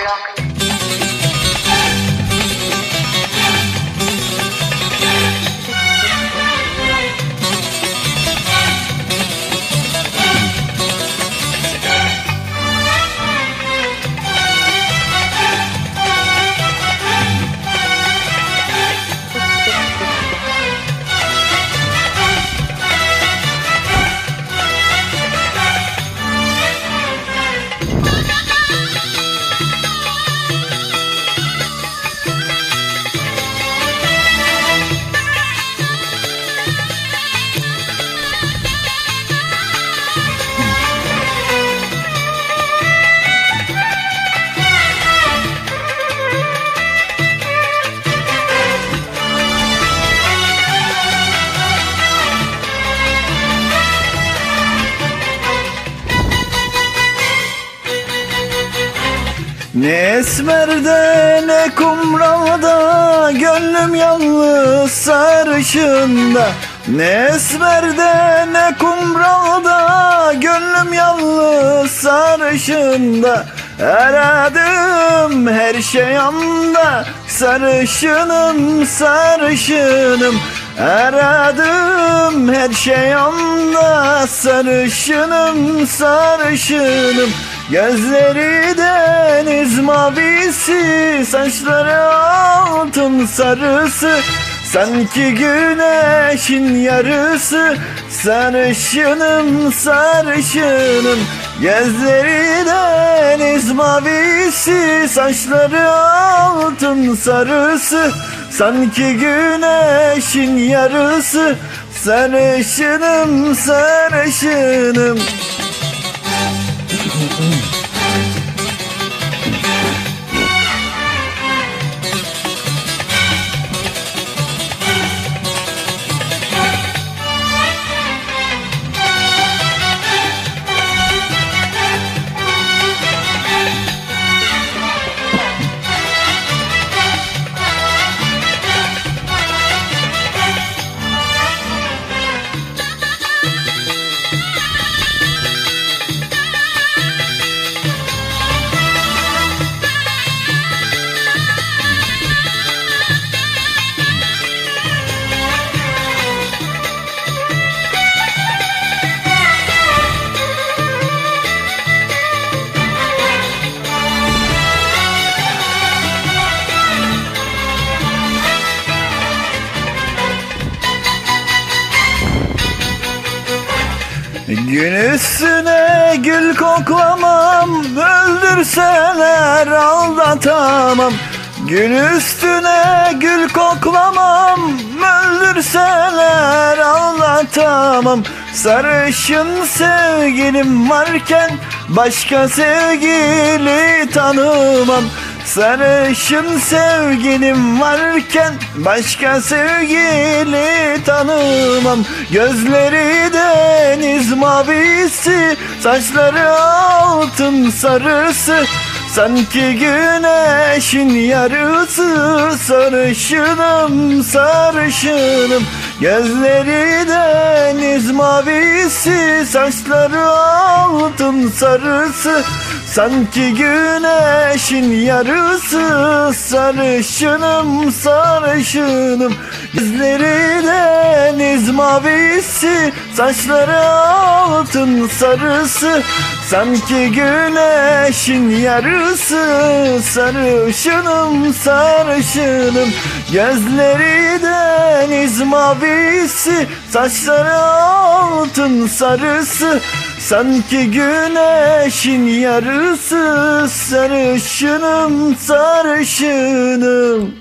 Colombia. Ne esmerde ne kumralda Gönlüm yalnız sarışında. Ne esmerde ne kumralda Gönlüm yalnız sarışında. Aradım her şey anda Sarışınım sarışınım. Aradım her şey anda Sarışınım sarışınım Gözleri deniz mavisi Saçları altın sarısı. Sanki güneşin yarısı Sarışınım sarışınım. Gözleri deniz mavisi Saçları altın sarısı. Sanki güneşin yarısı Sarışınım sarışınım Mm-mm. Gün üstüne gül koklamam Öldürseler aldatamam. Gün üstüne gül koklamam Öldürseler aldatamam. Sarışın sevgilim varken Başka sevgili tanımam. Sarışın sevgilim varken Başka sevgili tanımam. Gözleri mavisi Saçları altın sarısı. Sanki güneşin yarısı Sarışınım sarışınım. Gözleri deniz mavisi Saçları altın sarısı Sanki güneşin yarısı Sarışınım sarışınım. Gözleri deniz mavisi Saçları altın sarısı. Sanki güneşin yarısı Sarışınım sarışınım. Gözleri deniz mavisi Saçları altın sarısı Sanki güneşin yarısı Sarışınım sarışınım